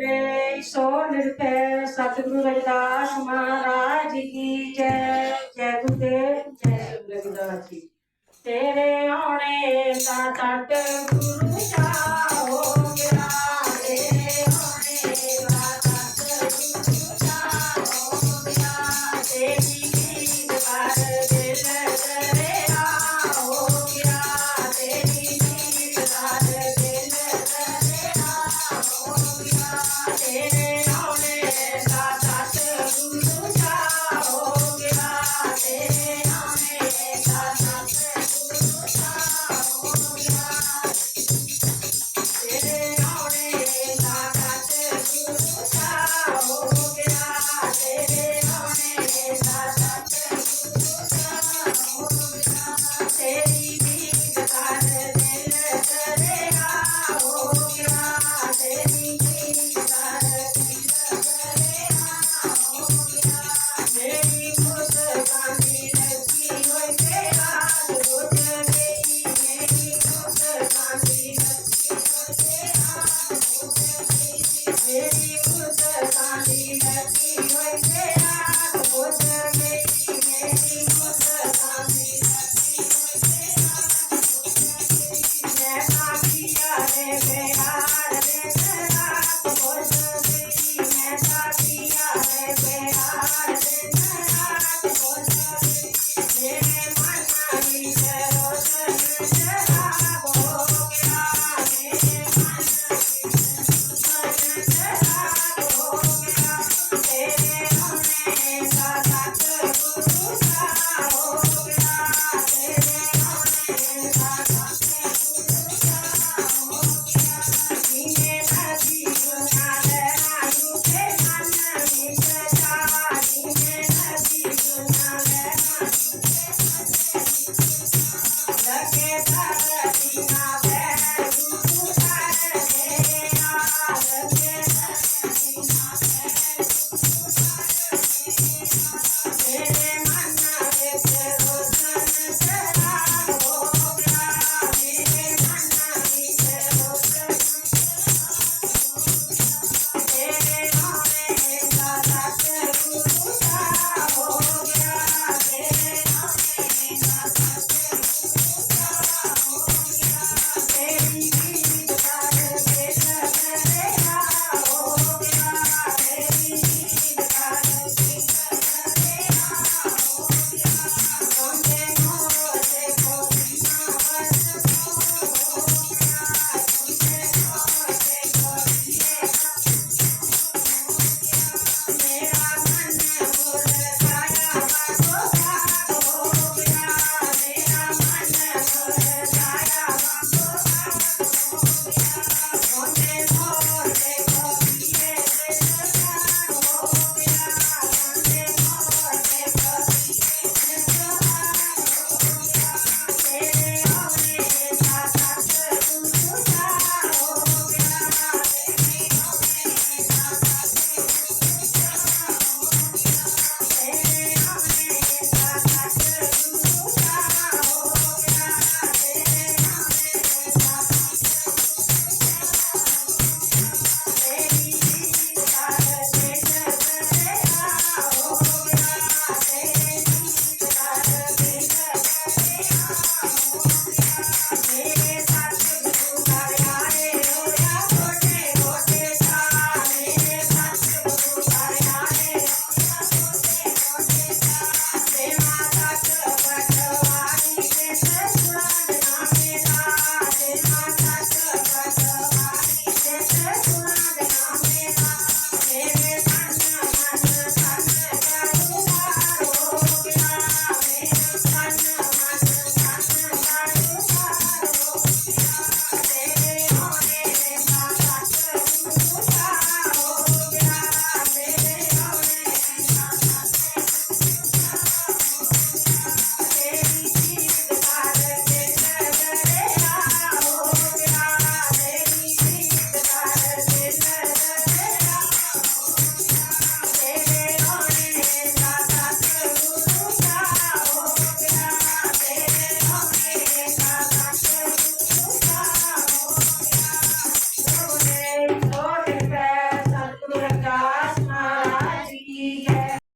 ਭੁੱਲੇ ਸੋ ਨਿਰਭੈ ਸਤਿਗੁਰੂ ਰਵਿਦਾਸ ਮਹਾਰਾਜ ਜੈ ਜੈ ਗੁਰਦੇਵ, ਜੈ ਗੁਰੂ ਜੀ। ਤੇਰੇ ਆਉਣੇ ਦਾ ਤਤ Happy Wednesday.